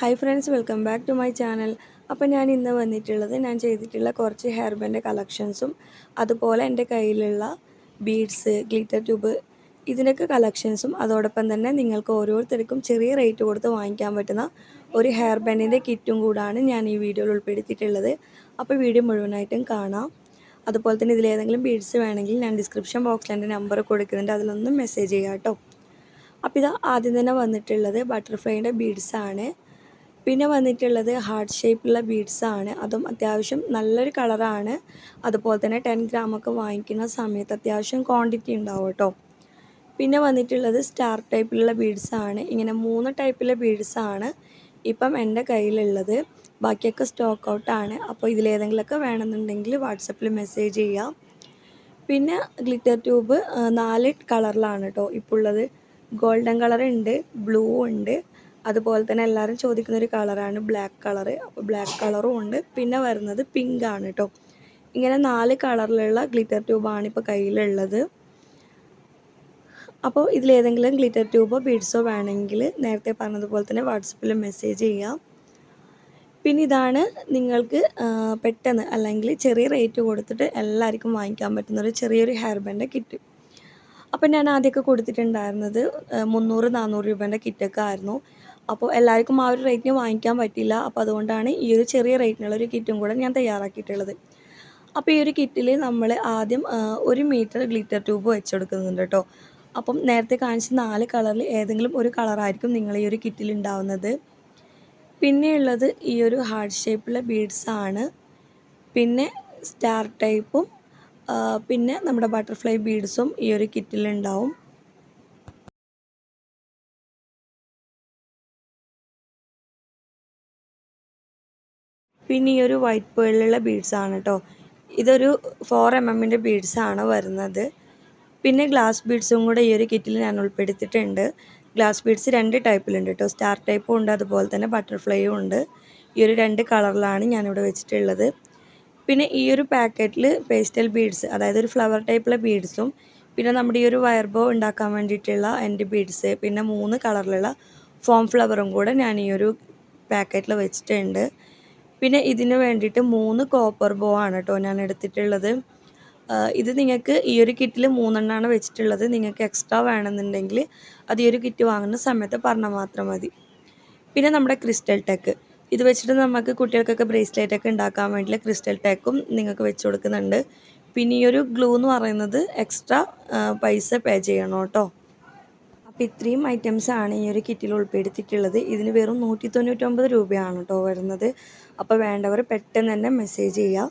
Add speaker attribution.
Speaker 1: Hi friends welcome back to my channel അപ്പോൾ ഞാൻ ഇന്ന് വന്നിട്ടുള്ളത് ഞാൻ ചെയ്തിട്ടുള്ള കുറച്ച് ഹെയർ ബാൻഡ് കളക്ഷൻസും അതുപോലെ എന്റെ കയ്യിലുള്ള ബീഡ്സ് ഗ്ലിറ്റർ ട്യൂബ് ഇതിനൊക്കെ കളക്ഷൻസും അതോടൊപ്പം തന്നെ നിങ്ങൾക്ക് ഓരോരുത്തർക്കും ചെറിയ റേറ്റ് കൊടുത്ത് വാങ്ങിക്കാൻ പറ്റുന്ന ഒരു ഹെയർ ബാൻഡിന്റെ കിറ്റും കൂടാണ് ഞാൻ ഈ വീഡിയോയിൽ ഉൾപ്പെടുത്തിയിട്ടുള്ളത്. അപ്പോൾ വീഡിയോ മുഴുവനായിട്ടും കാണാം. അതുപോലെ തന്നെ ഇതിലേതെങ്കിലും ബീഡ്സ് വേണമെങ്കിൽ ഞാൻ ഡിസ്ക്രിപ്ഷൻ ബോക്സിൽ എന്റെ നമ്പർ കൊടുക്കുന്നുണ്ട് അതിലൊന്നും മെസ്സേജ് ചെയ്യാം കേട്ടോ. അപ്പോൾ ഇത് ആദ്യം തന്നെ വന്നിട്ടുള്ളത് ബട്ടർഫ്ലൈന്റെ ബീഡ്സാണ് ആണ്. പിന്നെ വന്നിട്ടുള്ളത് ഹാർട്ട് ഷേപ്പുള്ള ബീഡ്സ് ആണ്. അതും അത്യാവശ്യം നല്ലൊരു കളറാണ് അതുപോലെ തന്നെ ടെൻ ഗ്രാമൊക്കെ വാങ്ങിക്കുന്ന സമയത്ത് അത്യാവശ്യം ക്വാണ്ടിറ്റി ഉണ്ടാവും കേട്ടോ. പിന്നെ വന്നിട്ടുള്ളത് സ്റ്റാർ ടൈപ്പിലുള്ള ബീഡ്സ് ആണ്. ഇങ്ങനെ മൂന്ന് ടൈപ്പിലെ ബീഡ്സ് ആണ് ഇപ്പം എന്റെ കയ്യിലുള്ളത്. ബാക്കിയൊക്കെ സ്റ്റോക്ക് ഔട്ടാണ് അപ്പോൾ ഇതിലേതെങ്കിലുമൊക്കെ വേണമെന്നുണ്ടെങ്കിൽ വാട്സപ്പിൽ മെസ്സേജ് ചെയ്യാം. പിന്നെ ഗ്ലിറ്റർ ട്യൂബ് നാല് കളറിലാണ് കേട്ടോ. ഇപ്പോൾ ഉള്ളത് ഗോൾഡൻ കളർ ഉണ്ട് ബ്ലൂ ഉണ്ട് അതുപോലെ തന്നെ എല്ലാവരും ചോദിക്കുന്ന ഒരു കളറാണ് ബ്ലാക്ക് കളറ് അപ്പോൾ ബ്ലാക്ക് കളറും ഉണ്ട്. പിന്നെ വരുന്നത് പിങ്ക് ആണ് കേട്ടോ ഇങ്ങനെ നാല് കളറിലുള്ള ഗ്ലിറ്റർ ട്യൂബാണ് ഇപ്പോൾ കയ്യിലുള്ളത്. അപ്പോൾ ഇതിലേതെങ്കിലും ഗ്ലിറ്റർ ട്യൂബോ ബീഡ്സോ വേണമെങ്കിൽ നേരത്തെ പറഞ്ഞതുപോലെ തന്നെ വാട്സപ്പിൽ മെസ്സേജ് ചെയ്യാം. പിന്നെ ഇതാണ് നിങ്ങൾക്ക് പെട്ടെന്ന് അല്ലെങ്കിൽ ചെറിയ റേറ്റ് കൊടുത്തിട്ട് എല്ലാവർക്കും വാങ്ങിക്കാൻ പറ്റുന്ന ഒരു ചെറിയൊരു ഹെയർ ബാൻഡ് കിറ്റ് അപ്പം ഞാൻ ആദ്യമൊക്കെ കൊടുത്തിട്ടുണ്ടായിരുന്നത് മുന്നൂറ് നാനൂറ് രൂപേന്റെ കിറ്റൊക്കെ ആയിരുന്നു. അപ്പോൾ എല്ലാവർക്കും ആ ഒരു റേറ്റിന് വാങ്ങിക്കാൻ പറ്റില്ല. അപ്പോൾ അതുകൊണ്ടാണ് ഈ ഒരു ചെറിയ റേറ്റിനുള്ള ഒരു കിറ്റും കൂടെ ഞാൻ തയ്യാറാക്കിയിട്ടുള്ളത്. അപ്പോൾ ഈ ഒരു കിറ്റിൽ നമ്മൾ ആദ്യം ഒരു മീറ്റർ ഗ്ലിറ്റർ ട്യൂബ് വെച്ചെടുക്കുന്നുണ്ട് കേട്ടോ അപ്പം നേരത്തെ കാണിച്ച നാല് കളറിൽ ഏതെങ്കിലും ഒരു കളറായിരിക്കും നിങ്ങൾ ഈ ഒരു കിറ്റിൽ ഉണ്ടാവുന്നത് പിന്നെയുള്ളത് ഈ ഒരു ഹാർട്ട് ഷേപ്പിലെ ബീഡ്സ് ആണ്. പിന്നെ സ്റ്റാർ ടൈപ്പും പിന്നെ നമ്മുടെ ബട്ടർഫ്ലൈ ബീഡ്സും ഈ ഒരു കിറ്റിലുണ്ടാവും പിന്നെ ഈ ഒരു വൈറ്റ് പേളിലുള്ള ബീഡ്സ് ആണ് കേട്ടോ ഇതൊരു ഫോർ എം എമ്മിന്റെ ബീഡ്സ് ആണ് വരുന്നത്. പിന്നെ ഗ്ലാസ് ബീഡ്സും കൂടെ ഈ ഒരു കിറ്റിൽ ഞാൻ ഉൾപ്പെടുത്തിയിട്ടുണ്ട്. ഗ്ലാസ് ബീഡ്സ് രണ്ട് ടൈപ്പിലുണ്ട് കേട്ടോ സ്റ്റാർ ടൈപ്പും ഉണ്ട് അതുപോലെ തന്നെ ബട്ടർഫ്ലൈയും ഉണ്ട്. ഈ ഒരു രണ്ട് കളറിലാണ് ഞാനിവിടെ വെച്ചിട്ടുള്ളത്. പിന്നെ ഈ ഒരു പാക്കറ്റിൽ പേസ്റ്റൽ ബീഡ്സ് അതായത് ഒരു ഫ്ലവർ ടൈപ്പിലെ ബീഡ്സും പിന്നെ നമ്മുടെ ഈ ഒരു വയർ ബോ ഉണ്ടാക്കാൻ വേണ്ടിയിട്ടുള്ള എന്റെ ബീഡ്സ് പിന്നെ മൂന്ന് കളറിലുള്ള ഫോം ഫ്ലവറും കൂടെ ഞാൻ ഈ ഒരു പാക്കറ്റിൽ വെച്ചിട്ടുണ്ട്. പിന്നെ ഇതിന് വേണ്ടിയിട്ട് മൂന്ന് കോപ്പർ ബോ ആണ് കേട്ടോ ഞാൻ എടുത്തിട്ടുള്ളത്. ഇത് നിങ്ങൾക്ക് ഈ ഒരു കിറ്റിൽ മൂന്നെണ്ണമാണ് വെച്ചിട്ടുള്ളത്. നിങ്ങൾക്ക് എക്സ്ട്രാ വേണമെന്നുണ്ടെങ്കിൽ അത് ഈ ഒരു കിറ്റ് വാങ്ങുന്ന സമയത്ത് പറഞ്ഞാൽ മാത്രം മതി. പിന്നെ നമ്മുടെ ക്രിസ്റ്റൽ ടെക്ക് ഇത് വെച്ചിട്ട് നമുക്ക് കുട്ടികൾക്കൊക്കെ ബ്രേസ്ലെറ്റ് ഒക്കെ ഉണ്ടാക്കാൻ വേണ്ടിയുള്ള ക്രിസ്റ്റൽ ടെക്കും നിങ്ങൾക്ക് വെച്ച് കൊടുക്കുന്നുണ്ട്. പിന്നെ ഈ ഒരു ഗ്ലൂ എന്ന് പറയുന്നത് എക്സ്ട്രാ പൈസ പേ ചെയ്യണം കേട്ടോ അപ്പോൾ ഇത്രയും ഐറ്റംസ് ആണ് ഈ ഒരു കിറ്റിൽ ഉൾപ്പെടുത്തിയിട്ടുള്ളത്. ഇതിന് വെറും നൂറ്റി തൊണ്ണൂറ്റൊമ്പത് രൂപയാണ് കേട്ടോ വരുന്നത്. അപ്പോൾ വേണ്ടവർ പെട്ടെന്ന് തന്നെ മെസ്സേജ് ചെയ്യുക